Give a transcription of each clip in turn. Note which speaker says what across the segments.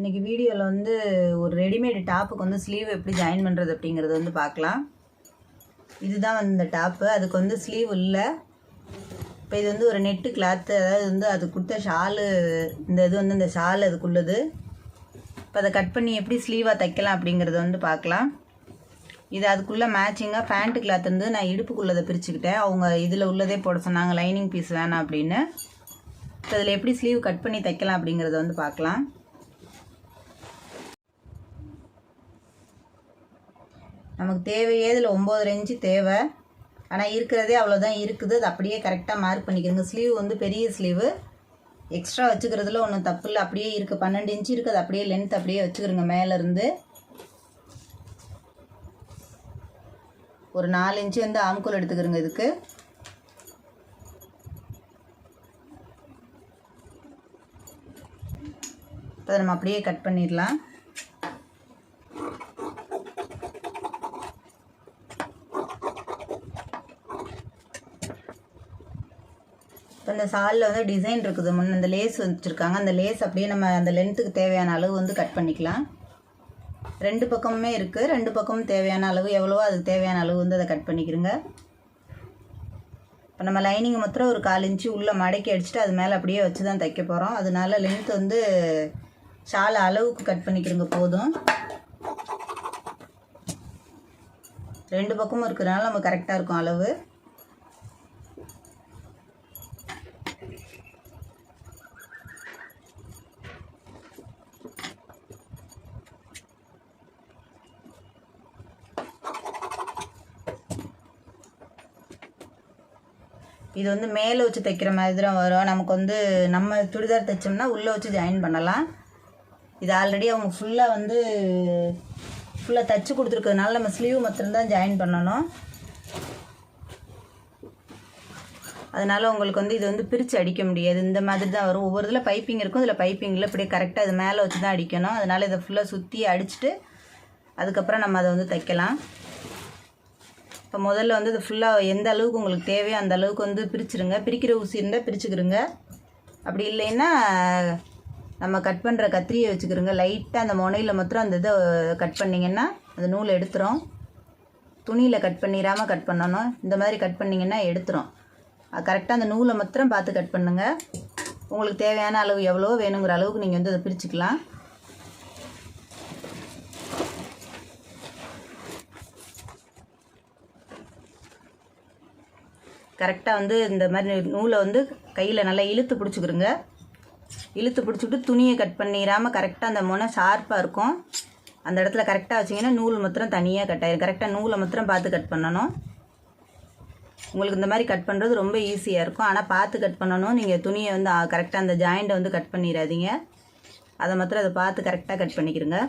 Speaker 1: இன்றைக்கி வீடியோவில் வந்து ஒரு ரெடிமேடு டாப்புக்கு வந்து ஸ்லீவ் எப்படி ஜாயின் பண்ணுறது அப்படிங்கிறது வந்து பார்க்கலாம். இதுதான் வந்து இந்த டாப்பு. அதுக்கு வந்து ஸ்லீவ் இல்லை. இப்போ இது வந்து ஒரு நெட்டு கிளாத்து அதாவது வந்து அது கொடுத்த ஷாலு இந்த இது வந்து இந்த ஷால் அதுக்குள்ளது. இப்போ அதை கட் பண்ணி எப்படி ஸ்லீவாக தைக்கலாம் அப்படிங்கிறத வந்து பார்க்கலாம். இது அதுக்குள்ளே மேட்சிங்காக பேண்ட்டு கிளாத் வந்து நான் இடுப்புக்குள்ளதை பிரிச்சுக்கிட்டேன். அவங்க இதில் உள்ளதே போட சொன்னாங்க லைனிங் பீஸ் வேணாம் அப்படின்னு. இப்போ இதில் எப்படி ஸ்லீவ் கட் பண்ணி தைக்கலாம் அப்படிங்கிறத வந்து பார்க்கலாம். நமக்கு தேவையே இதில் ஒம்பது இன்ச்சு தேவை. ஆனால் இருக்கிறதே அவ்வளோதான் இருக்குது. அது அப்படியே கரெக்டாக மார்க் பண்ணிக்கிறோங்க ஸ்லீவ் வந்து பெரிய ஸ்லீவு எக்ஸ்ட்ரா வச்சுக்கிறதுல ஒன்றும் தப்பு இல்லை. அப்படியே இருக்குது பன்னெண்டு இன்ச்சு இருக்குது அப்படியே லென்த் அப்படியே வச்சுக்கிறோங்க மேலேருந்து. ஒரு நாலு இன்ச்சு வந்து ஆம்கோல் எடுத்துக்கிறோங்க இதுக்கு. இப்போ நம்ம அப்படியே கட் பண்ணிடலாம். அந்த இந்த சாலில் வந்து டிசைன் இருக்குது. முன்ன அந்த லேஸ் வச்சுருக்காங்க. அந்த லேஸ் அப்படியே நம்ம அந்த லென்த்துக்கு தேவையான அளவு வந்து கட் பண்ணிக்கலாம். ரெண்டு பக்கமுமே இருக்குது ரெண்டு பக்கமும் தேவையான அளவு எவ்வளவோ அதுக்கு தேவையான அளவு வந்து அதை கட் பண்ணிக்கிறோங்க இப்போ நம்ம லைனிங் மாத்திரம் ஒரு கால் இன்ச்சு உள்ளே மடக்கி அடிச்சுட்டு அது மேலே அப்படியே வச்சு தான் தைக்க போகிறோம் அதனால லென்த் வந்து ஷால் அளவுக்கு கட் பண்ணிக்கிறோங்க போதும். ரெண்டு பக்கமும் இருக்கிறனால நம்ம கரெக்டாக இருக்கும் அளவு. இது வந்து மேலே வச்சு தைக்கிற மாதிரி தான் வரும். நமக்கு வந்து நம்ம சுடிதார் தைச்சோம்னா உள்ளே வச்சு ஜாயின் பண்ணலாம். இது ஆல்ரெடி அவங்க ஃபுல்லாக வந்து ஃபுல்லாக தைச்சி கொடுத்துருக்கறதுனால நம்ம ஸ்லீவ் மாத்திரம்தான் ஜாயின் பண்ணணும். அதனால் உங்களுக்கு வந்து இது வந்து பிரித்து அடிக்க முடியாது. இந்த மாதிரி தான் வரும். ஒவ்வொரு இதில் பைப்பிங் இருக்கும். இதில் பைப்பிங்கில் இப்படியே கரெக்டாக இது மேலே வச்சு தான் அடிக்கணும். அதனால் இதை ஃபுல்லாக சுற்றி அடிச்சுட்டு அதுக்கப்புறம் நம்ம அதை வந்து தைக்கலாம். இப்போ முதல்ல வந்து இது ஃபுல்லாக எந்த அளவுக்கு உங்களுக்கு தேவையோ அந்த அளவுக்கு வந்து பிரிச்சுருங்க. பிரிக்கிற ஊசி இருந்தால் பிரிச்சுக்கிறோங்க அப்படி இல்லைன்னா நம்ம கட் பண்ணுற கத்திரியை வச்சுக்கிறோங்க லைட்டாக அந்த முனையில் மாத்திரம் அந்த இதை கட் பண்ணிங்கன்னா அந்த நூலை எடுத்துரும். துணியில் கட் பண்ணிடாமல் கட் பண்ணணும். இந்த மாதிரி கட் பண்ணிங்கன்னா எடுத்துரும். கரெக்டாக அந்த நூலை மாத்திரம் பார்த்து கட் பண்ணுங்கள் உங்களுக்கு தேவையான அளவு எவ்வளோ வேணுங்கிற அளவுக்கு நீங்கள் வந்து அதை பிரிச்சுக்கலாம். கரெக்டாக வந்து இந்த மாதிரி நூலை வந்து கையில் நல்லா இழுத்து பிடிச்சிக்கிறோங்க இழுத்து பிடிச்சிட்டு துணியை கட் பண்ணிடாமல் கரெக்டாக அந்த முனை ஷார்ப்பாக இருக்கும். அந்த இடத்துல கரெக்டாக வச்சிங்கன்னா நூல் மாத்திரம் தனியாக கட் ஆயிடும் கரெக்டாக நூலை மாத்திரம் பார்த்து கட் பண்ணணும். உங்களுக்கு இந்த மாதிரி கட் பண்ணுறது ரொம்ப ஈஸியாக இருக்கும். ஆனால் பார்த்து கட் பண்ணணும். நீங்கள் துணியை வந்து கரெக்டாக அந்த ஜாயிண்ட்டை வந்து கட் பண்ணிடாதீங்க. அதை மாத்திரம் அதை பார்த்து கரெக்டாக கட் பண்ணிக்கிறங்க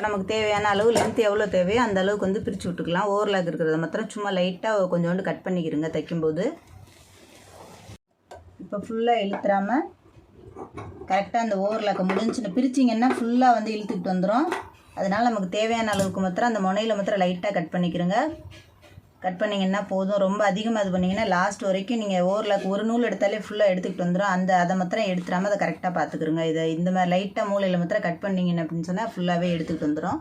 Speaker 1: ஸோ நமக்கு தேவையான அளவு லென்த் எவ்வளோ தேவையோ அந்த அளவுக்கு வந்து பிரித்து விட்டுக்கலாம். ஓவர்லாக் இருக்கிறத மாத்திரம் சும்மா லைட்டாக கொஞ்சோண்டு கட் பண்ணிக்கிறங்க தைக்கும்போது. இப்போ ஃபுல்லாக இழுத்துறாமல் கரெக்டாக அந்த ஓவர்லாக்கை முடிஞ்சுன்னு பிரிச்சிங்கன்னா ஃபுல்லாக வந்து இழுத்துக்கிட்டு வந்துடும் அதனால் நமக்கு தேவையான அளவுக்கு மாத்திரம் அந்த முனையில் மாத்திரம் லைட்டாக கட் பண்ணிக்கிறோங்க கட் பண்ணிங்கன்னா போதும். ரொம்ப அதிகமாக இது பண்ணிங்கன்னா லாஸ்ட் வரைக்கும் நீங்கள் ஓரில் ஒரு நூல் எடுத்தாலே ஃபுல்லாக எடுத்துக்கிட்டு வந்துடும் அந்த அதை மாத்திரம் எடுத்துடாமல் அதை கரெக்டாக பார்த்துக்குருங்க. இதை இந்த மாதிரி லைட்டாக மூலையில் மாத்திரம் கட் பண்ணிங்கன்னு அப்படின்னு சொன்னால் ஃபுல்லாகவே எடுத்துக்கிட்டு வந்துடும்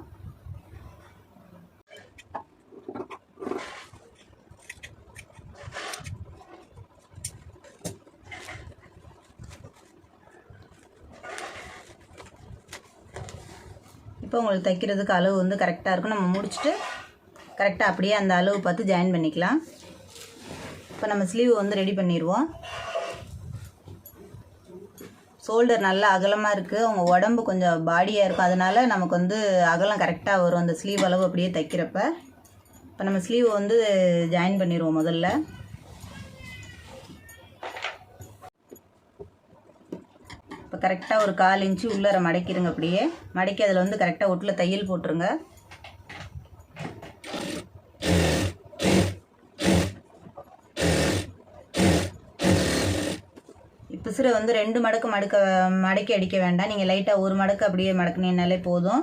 Speaker 1: இப்போ உங்களுக்கு தைக்கிறதுக்கு அளவு வந்து கரெக்டாக இருக்கும். நம்ம முடிச்சுட்டு கரெக்டாக அப்படியே அந்த அளவு பார்த்து ஜாயின் பண்ணிக்கலாம். இப்போ நம்ம ஸ்லீவ் வந்து ரெடி பண்ணிடுவோம் ஷோல்டர் நல்லா அகலமாக இருக்குது அவங்க உடம்பு கொஞ்சம் பாடியாக இருக்கும். அதனால் நமக்கு வந்து அகலம் கரெக்டாக வரும். அந்த ஸ்லீவ் அளவு அப்படியே தைக்கிறப்ப. இப்போ நம்ம ஸ்லீவ் வந்து ஜாயின் பண்ணிடுவோம் முதல்ல. இப்போ கரெக்டாக ஒரு கால் இன்ச்சு உள்ளர மடக்கிடுங்க அப்படியே. மடக்கி அதில் வந்து கரெக்டாக ஒட்டில் தையல் போட்டுருங்க. பிசுறு வந்து ரெண்டு மடக்கு மடக்க மடக்கி அடிக்க வேண்டாம். நீங்கள் லைட்டாக ஒரு மடக்கு அப்படியே மடக்குனீங்கனாலே போதும்.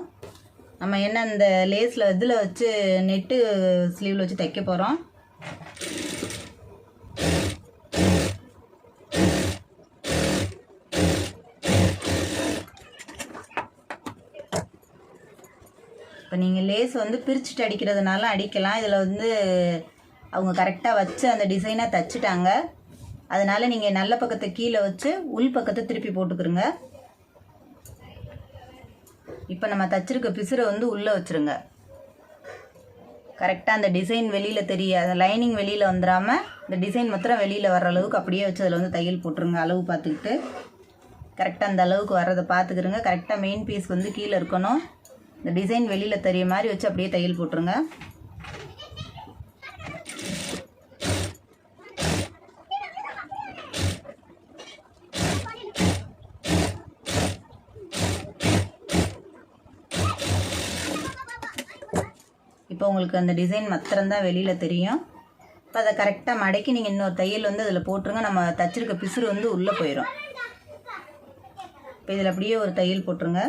Speaker 1: நம்ம என்ன அந்த லேஸில் இதில் வச்சு நெட்டு ஸ்லீவில் வச்சு தைக்க போகிறோம் இப்போ நீங்கள் லேஸ் வந்து பிரிச்சுட்டு அடிக்கிறதுனால அடிக்கலாம். இதில் வந்து அவங்க கரெக்டாக வச்சு அந்த டிசைனாக தைச்சிட்டாங்க. அதனால் நீங்கள் நல்ல பக்கத்தை கீழே வச்சு உள் பக்கத்தை திருப்பி போட்டுக்கிறோங்க இப்போ நம்ம தச்சிருக்க பிசுரை வந்து உள்ளே வச்சுருங்க. கரெக்டாக அந்த டிசைன் வெளியில் தெரிய அந்த லைனிங் வெளியில் வந்துடாமல் இந்த டிசைன் மாத்திரம் வெளியில் வர்ற அளவுக்கு அப்படியே வச்சு அதில் வந்து தையல் போட்டுருங்க அளவு பார்த்துக்கிட்டு. கரெக்டாக அந்த அளவுக்கு வர்றதை பார்த்துக்கிறங்க கரெக்டாக மெயின் பீஸ் வந்து கீழே இருக்கணும். இந்த டிசைன் வெளியில் தெரிய மாதிரி வச்சு அப்படியே தையல் போட்டுருங்க. இப்போ உங்களுக்கு அந்த டிசைன் மாத்திரம்தான் வெளியில் தெரியும். இப்போ அதை கரெக்டாக மடக்கி நீங்கள் இன்னொரு தையல் வந்து அதில் போட்டுருங்க. நம்ம தச்சிருக்க பிசுறு வந்து உள்ளே போயிடும் இப்போ இதில் அப்படியே ஒரு தையல் போட்டுருங்க.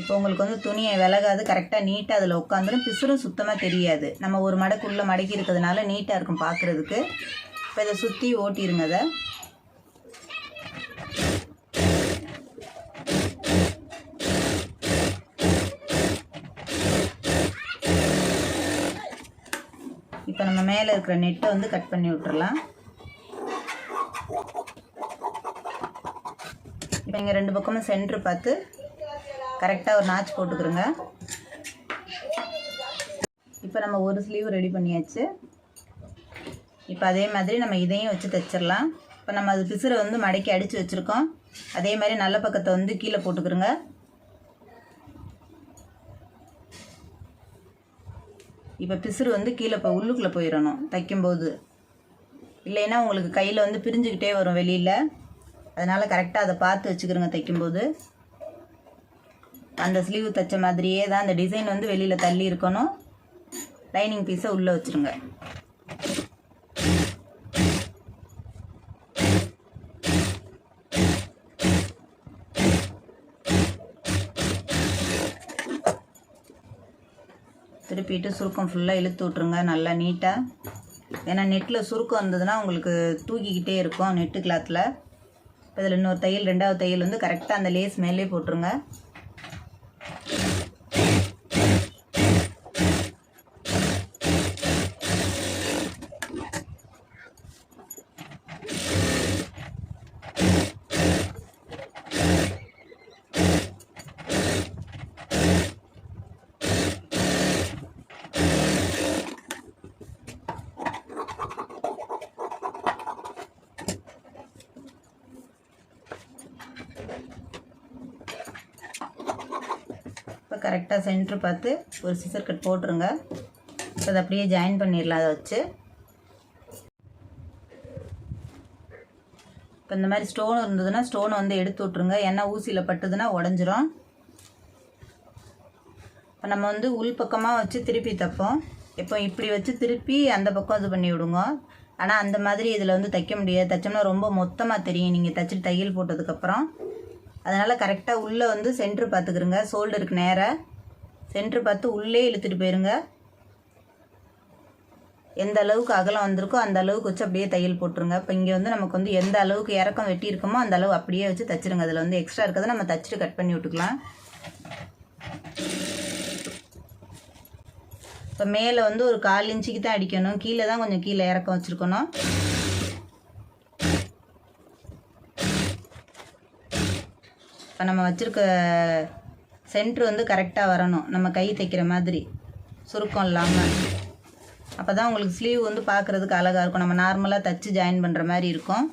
Speaker 1: இப்போ உங்களுக்கு வந்து துணியை விலகாது. கரெக்டாக நீட்டாக அதில் உட்காந்துரும். பிசுறும் சுத்தமாக தெரியாது. நம்ம ஒரு மடக்குள்ளே மடக்கி இருக்கிறதுனால நீட்டாக இருக்கும் பார்க்குறதுக்கு. இப்போ இதை சுற்றி ஓட்டிடுங்க அதை. இப்போ நம்ம மேலே இருக்கிற நெட்டை வந்து கட் பண்ணி விட்டுறலாம். இப்போ இங்கே ரெண்டு பக்கமும் சென்ட்ரு பார்த்து கரெக்டாக ஒரு நாச் போட்டுக்கிறோங்க இப்போ நம்ம ஒரு ஸ்லீவ் ரெடி பண்ணியாச்சு. இப்போ அதே மாதிரி நம்ம இதையும் வச்சு தைச்சிடலாம் இப்போ நம்ம அது பிசுரை வந்து மடக்கி அடித்து வச்சுருக்கோம். அதே மாதிரி நல்ல பக்கத்தை வந்து கீழே போட்டுக்கிறோங்க இப்போ பிசுறு வந்து கீழே இப்போ உள்ளுக்குள்ளே போயிடணும் தைக்கும்போது. இல்லைன்னா உங்களுக்கு கையில் வந்து பிரிஞ்சுக்கிட்டே வரும் வெளியில். அதனால் கரெக்டாக அதை பார்த்து வச்சுக்கிறோங்க தைக்கும்போது. அந்த ஸ்லீவ் தைச்ச மாதிரியே தான் அந்த டிசைன் வந்து வெளியில் தள்ளி இருக்கணும். லைனிங் பீஸை உள்ளே வச்சுருங்க. திருப்பிட்டு சுருக்கம் ஃபுல்லாக இழுத்து விட்ருங்க நல்லா நீட்டாக ஏன்னா நெட்டில் சுருக்கம் இருந்ததுன்னா உங்களுக்கு தூக்கிக்கிட்டே இருக்கும் நெட்டு கிளாத்தில் இப்போ இதில் இன்னொரு தையல் ரெண்டாவது தையல் வந்து கரெக்டாக அந்த லேஸ் மேலே போட்டுருங்க. கரெக்டாக சென்ட்ரு பார்த்து ஒரு சிசர் கட் போட்டுருங்க. இப்போ அதை அப்படியே ஜாயின் பண்ணிடலாம் அதை வச்சு. இப்போ இந்த மாதிரி ஸ்டோன் இருந்ததுன்னா ஸ்டோனை வந்து எடுத்து விட்ருங்க ஏன்னா ஊசியில் பட்டுதுன்னா உடஞ்சிரும். இப்போ நம்ம வந்து உள் பக்கமாக வச்சு திருப்பி தைப்போம். இப்போ இப்படி வச்சு திருப்பி அந்த பக்கம் இது பண்ணி விடுங்க. ஆனால் அந்த மாதிரி இதில் வந்து தைக்க முடியாது. தைச்சோம்னா ரொம்ப மொத்தமாக தெரியும். நீங்கள் தைச்சிட்டு தையல் போட்டதுக்கப்புறம் அதனால் கரெக்டாக உள்ளே வந்து சென்ட்ரு பார்த்துக்கிறங்க ஷோல்டருக்கு நேராக சென்ட்ரு பார்த்து உள்ளே இழுத்துட்டு போயிருங்க. எந்த அளவுக்கு அகலம் வந்திருக்கோ அந்த அளவுக்கு வச்சு அப்படியே தையல் போட்டுருங்க. இப்போ இங்கே வந்து நமக்கு வந்து எந்த அளவுக்கு இறக்கம் வெட்டி அந்த அளவு அப்படியே வச்சு தச்சிருங்க. அதில் வந்து எக்ஸ்ட்ரா இருக்கிறத நம்ம தச்சுட்டு கட் பண்ணி விட்டுக்கலாம். இப்போ மேலே வந்து ஒரு கால் இன்ச்சுக்கு தான் அடிக்கணும். கீழே தான் கொஞ்சம் கீழே இறக்கம் வச்சுருக்கணும். இப்போ நம்ம வச்சுருக்க சென்ட்ரு வந்து கரெக்டாக வரணும். நம்ம கை தைக்கிற மாதிரி. சுருக்கம் இல்லாமல் அப்போ தான் உங்களுக்கு ஸ்லீவ் வந்து பார்க்குறதுக்கு அழகாக இருக்கும். நம்ம நார்மலாக தச்சு ஜாயின் பண்ணுற மாதிரி இருக்கும்.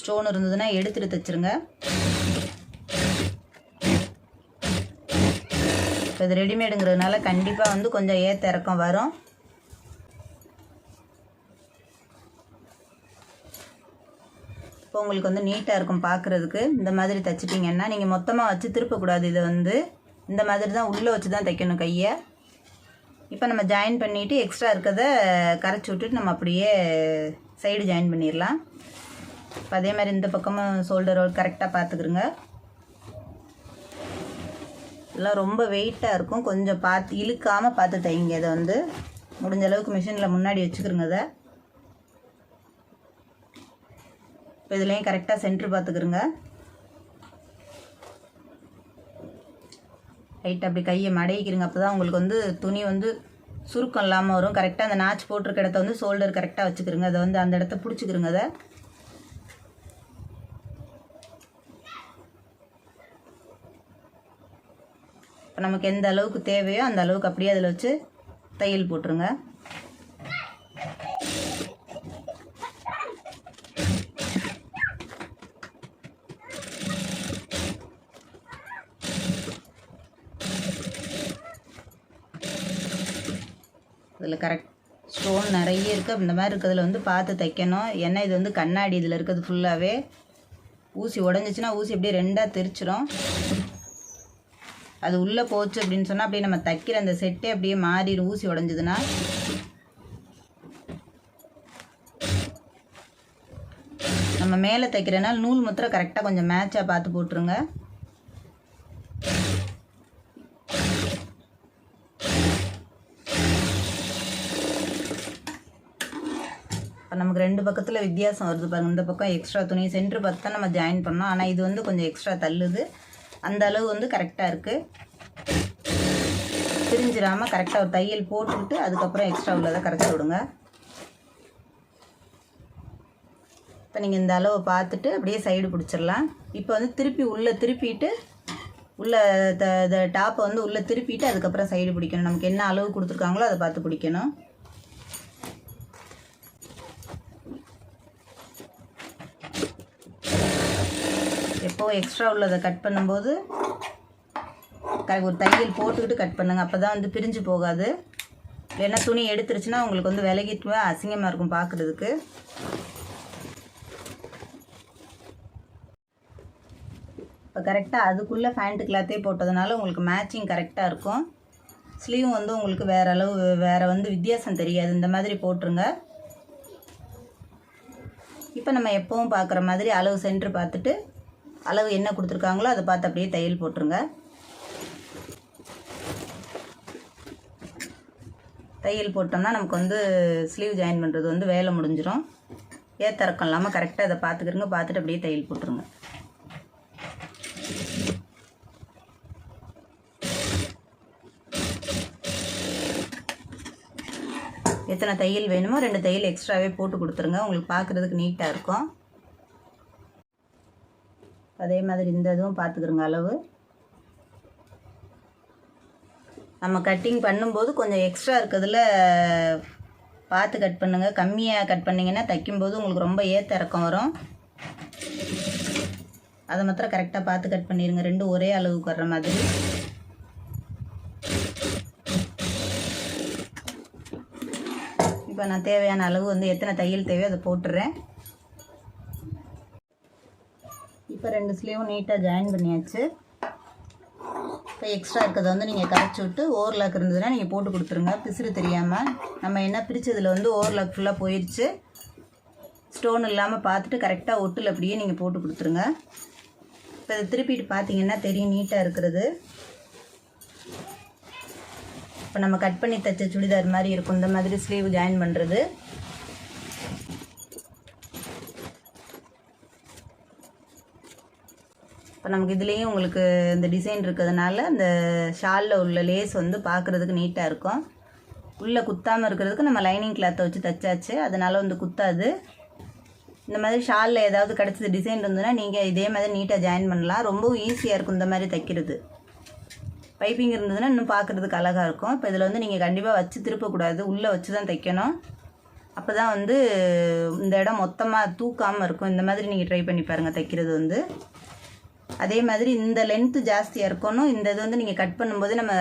Speaker 1: ஸ்டோன் இருந்ததுன்னா எடுத்துட்டு தைச்சிருங்க. இப்போ இது ரெடிமேடுங்கிறதுனால கண்டிப்பாக வந்து கொஞ்சம் ஏற்ற இறக்கம் வரும். இப்போ உங்களுக்கு வந்து நீட்டாக இருக்கும் பார்க்குறதுக்கு இந்த மாதிரி தைச்சிட்டிங்கன்னா நீங்கள் மொத்தமாக வச்சு திருப்பக்கூடாது. இதை வந்து இந்த மாதிரி தான் உள்ளே வச்சு தான் தைக்கணும் கையை. இப்போ நம்ம ஜாயின் பண்ணிவிட்டு எக்ஸ்ட்ரா இருக்கிறத கரைச்சி விட்டுட்டு நம்ம அப்படியே சைடு ஜாயின் பண்ணிடலாம். இப்போ அதே மாதிரி இந்த பக்கமும் ஷோல்டர் கரெக்டாக பார்த்துக்குருங்க. இதெல்லாம் ரொம்ப வெயிட்டாக இருக்கும். கொஞ்சம் பார்த்து இழுக்காமல் பார்த்து தைங்க இதை வந்து. முடிஞ்ச அளவுக்கு மிஷினில் முன்னாடி வச்சுக்கிறோங்க அதை இப்போ இதுலேயும் கரெக்டாக சென்ட்ரு பார்த்துக்குருங்க ரைட் அப்படி கையை மடக்கிக்கிறங்க அப்போ தான் உங்களுக்கு வந்து துணி வந்து சுருக்கம் இல்லாமல் வரும். கரெக்டாக அந்த நாச் போட்டிருக்க இடத்த வந்து ஷோல்டர் கரெக்டாக வச்சுக்கிறோங்க அதை வந்து அந்த இடத்த பிடிச்சிக்கிறோங்க அதை. இப்போ நமக்கு எந்த அளவுக்கு தேவையோ அந்த அளவுக்கு அப்படியே அதில் வச்சு தையல் போட்டுருங்க. இதில் கரெக்ட் ஸ்டோன் நிறைய இருக்குது இந்த மாதிரி இருக்கிறதுல வந்து பார்த்து தைக்கணும். ஏன்னா இது வந்து கண்ணாடி இதில் இருக்கிறது ஃபுல்லாகவே ஊசி உடஞ்சிச்சின்னா ஊசி அப்படியே ரெண்டாக திரிச்சிடும் அது உள்ளே போச்சு அப்படின்னு சொன்னால் அப்படியே நம்ம தைக்கிற அந்த செட்டே அப்படியே மாறிடும் ஊசி உடஞ்சதுன்னா. நம்ம மேலே தைக்கிறனால நூல் முத்திரை கரெக்டாக கொஞ்சம் மேட்சாக பார்த்து போட்டுருங்க இப்போ நமக்கு ரெண்டு பக்கத்தில் வித்தியாசம் வருது பாருங்க. இந்த பக்கம் எக்ஸ்ட்ரா துணி சென்டர் பார்த்து தான் நம்ம ஜாயின் பண்ணோம். ஆனால் இது வந்து கொஞ்சம் எக்ஸ்ட்ரா தள்ளுது. அந்த அளவு வந்து கரெக்டாக இருக்குது பிரிஞ்சிடாமல் கரெக்டாக ஒரு தையல் போட்டுக்கிட்டு அதுக்கப்புறம் எக்ஸ்ட்ரா உள்ளதை கரைச்சி விடுங்க. இப்போ நீங்கள் இந்த அளவை பார்த்துட்டு அப்படியே சைடு பிடிச்சிடலாம். இப்போ வந்து திருப்பி உள்ளே திருப்பிட்டு உள்ள த டாப்பை வந்து உள்ளே திருப்பிட்டு அதுக்கப்புறம் சைடு பிடிக்கணும். நமக்கு என்ன அளவு கொடுத்துருக்காங்களோ அதை பார்த்து பிடிக்கணும். எப்போ எக்ஸ்ட்ரா உள்ளதை கட் பண்ணும்போது ஒரு தையல் போட்டுக்கிட்டு கட் பண்ணுங்க. அப்போ தான் வந்து பிரிஞ்சு போகாது. இல்லைன்னா துணி எடுத்துருச்சுன்னா உங்களுக்கு வந்து விலகிட்டு அசிங்கமாக இருக்கும் பார்க்குறதுக்கு இப்போ கரெக்டாக அதுக்குள்ளே ஃபேண்ட்டு கிளாத்தே போட்டதுனால உங்களுக்கு மேட்சிங் கரெக்டாக இருக்கும். ஸ்லீவ் வந்து உங்களுக்கு வேறு அளவு வேறு வந்து வித்தியாசம் தெரியாது. இந்த மாதிரி போட்டுருங்க. இப்போ நம்ம எப்போவும் பார்க்குற மாதிரி அளவு சென்ட்ரு பார்த்துட்டு அளவு என்ன கொடுத்துருக்காங்களோ அதை பார்த்து அப்படியே தையல் போட்டுருங்க. தையல் போட்டோம்னா நமக்கு வந்து ஸ்லீவ் ஜாயின் பண்ணுறது வந்து வேலை முடிஞ்சிடும் ஏத்தறக்கம் இல்லாமல் கரெக்டாக அதை பார்த்துக்கிறங்க பார்த்துட்டு அப்படியே தையல் போட்டுருங்க. எத்தனை தையல் வேணுமோ ரெண்டு தையல் எக்ஸ்ட்ராவே போட்டு கொடுத்துருங்க. உங்களுக்கு பார்க்குறதுக்கு நீட்டாக இருக்கும். அதே மாதிரி இந்த இதுவும் பார்த்துக்கிறோங்க அளவு. நம்ம கட்டிங் பண்ணும்போது கொஞ்சம் எக்ஸ்ட்ரா இருக்கிறதுல பார்த்து கட் பண்ணுங்கள் கம்மியாக கட் பண்ணிங்கன்னா தைக்கும்போது உங்களுக்கு ரொம்ப ஏத்த இறக்கம் வரும். அதை மாத்திரம் கரெக்டாக பார்த்து கட் பண்ணிடுங்க ரெண்டும் ஒரே அளவுக்கு வர்ற மாதிரி. இப்போ நான் தேவையான அளவு வந்து எத்தனை தையல் தேவையோ அதை போட்டுடுறேன் இப்போ ரெண்டு ஸ்லீவும் நீட்டாக ஜாயின் பண்ணியாச்சு. இப்போ எக்ஸ்ட்ரா இருக்கிறத வந்து நீங்கள் கரைச்சி விட்டு ஓவர்லாக் இருந்ததுன்னா நீங்கள் போட்டு கொடுத்துருங்க. பிசுறு தெரியாமல் நம்ம என்ன பிரித்ததில் வந்து ஓவர்லாக் ஃபுல்லாக போயிடுச்சு ஸ்டோன் இல்லாமல் பார்த்துட்டு கரெக்டாக ஒட்டில் அப்படியே நீங்கள் போட்டு கொடுத்துருங்க. இப்போ இதை திருப்பிட்டு பார்த்தீங்கன்னா தெரியும் நீட்டாக இருக்கிறது. இப்போ நம்ம கட் பண்ணி தைச்ச சுடிதார் மாதிரி இருக்கும். இந்த மாதிரி ஸ்லீவ் ஜாயின் பண்ணுறது இப்போ நமக்கு இதுலேயும் உங்களுக்கு இந்த டிசைன் இருக்கிறதுனால இந்த ஷாலில் உள்ள லேஸ் வந்து பார்க்குறதுக்கு நீட்டாக இருக்கும். உள்ளே குத்தாமல் இருக்கிறதுக்கு நம்ம லைனிங் கிளாத்தை வச்சு தைச்சாச்சு. அதனால் வந்து குத்தாது. இந்த மாதிரி ஷாலில் ஏதாவது கிடச்சது டிசைன் இருந்ததுன்னா நீங்கள் இதே மாதிரி நீட்டாக ஜாயின் பண்ணலாம். ரொம்பவும் ஈஸியாக இருக்கும் இந்த மாதிரி தைக்கிறது. பைப்பிங் இருந்ததுன்னா இன்னும் பார்க்குறதுக்கு அழகாக இருக்கும். இப்போ இதில் வந்து நீங்கள் கண்டிப்பாக வச்சு திருப்பக்கூடாது. உள்ளே வச்சு தான் தைக்கணும். அப்போ தான் வந்து இந்த இடம் மொத்தமாக தூக்காமல் இருக்கும். இந்த மாதிரி நீங்கள் ட்ரை பண்ணி பாருங்கள் தைக்கிறது வந்து. அதே மாதிரி இந்த லென்த்து ஜாஸ்தியாக இருக்கணும். இந்த இது வந்து நீங்கள் கட் பண்ணும்போது நம்ம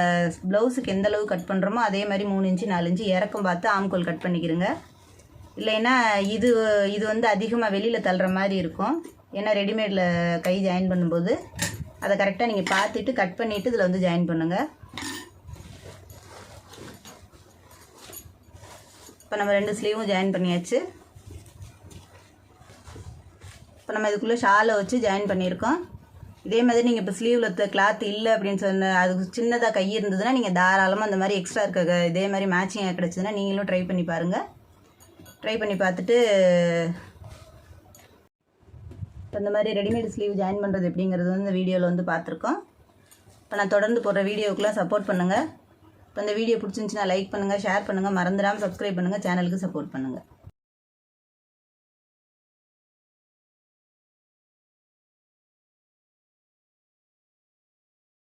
Speaker 1: ப்ளவுஸுக்கு எந்த அளவு கட் பண்ணுறோமோ அதே மாதிரி மூணு இன்ச்சு நாலு இன்ச்சு இறக்கம் பார்த்து ஆம்கோல் கட் பண்ணிக்கிறங்க இல்லைன்னா இது இது வந்து அதிகமாக வெளியில் தள்ளுற மாதிரி இருக்கும். ஏன்னா ரெடிமேடில் கை ஜாயின் பண்ணும்போது அதை கரெக்டாக நீங்கள் பார்த்துட்டு கட் பண்ணிவிட்டு இதில் வந்து ஜாயின் பண்ணுங்கள் இப்போ நம்ம ரெண்டு ஸ்லீவும் ஜாயின் பண்ணியாச்சு. இப்போ நம்ம இதுக்குள்ளே ஷாலை வச்சு ஜாயின் பண்ணியிருக்கோம். இதே மாதிரி நீங்கள் இப்போ ஸ்லீவில் கிளாத் இல்லை அப்படின்னு சொன்ன அதுக்கு சின்னதாக கை இருந்ததுன்னா நீங்கள் தாராளமாக அந்த மாதிரி எக்ஸ்ட்ரா இருக்க க- இதே மாதிரி மேட்சிங்காக கிடச்சிதுன்னா நீங்களும் ட்ரை பண்ணி பாருங்கள் ட்ரை பண்ணி பார்த்துட்டு இப்போ இந்த மாதிரி ரெடிமேட் ஸ்லீவ் ஜாயின் பண்ணுறது எப்படிங்கிறது வந்து இந்த வீடியோவில் வந்து பார்த்துருக்கோம். இப்போ நான் தொடர்ந்து போடுற வீடியோவுக்குலாம் சப்போர்ட் பண்ணுங்கள் இப்போ இந்த வீடியோ பிடிச்சிருந்துச்சுன்னா லைக் பண்ணுங்கள் ஷேர் பண்ணுங்கள் மறந்துடாமல் சப்ஸ்கிரைப் பண்ணுங்கள் சேனலுக்கு சப்போர்ட் பண்ணுங்கள்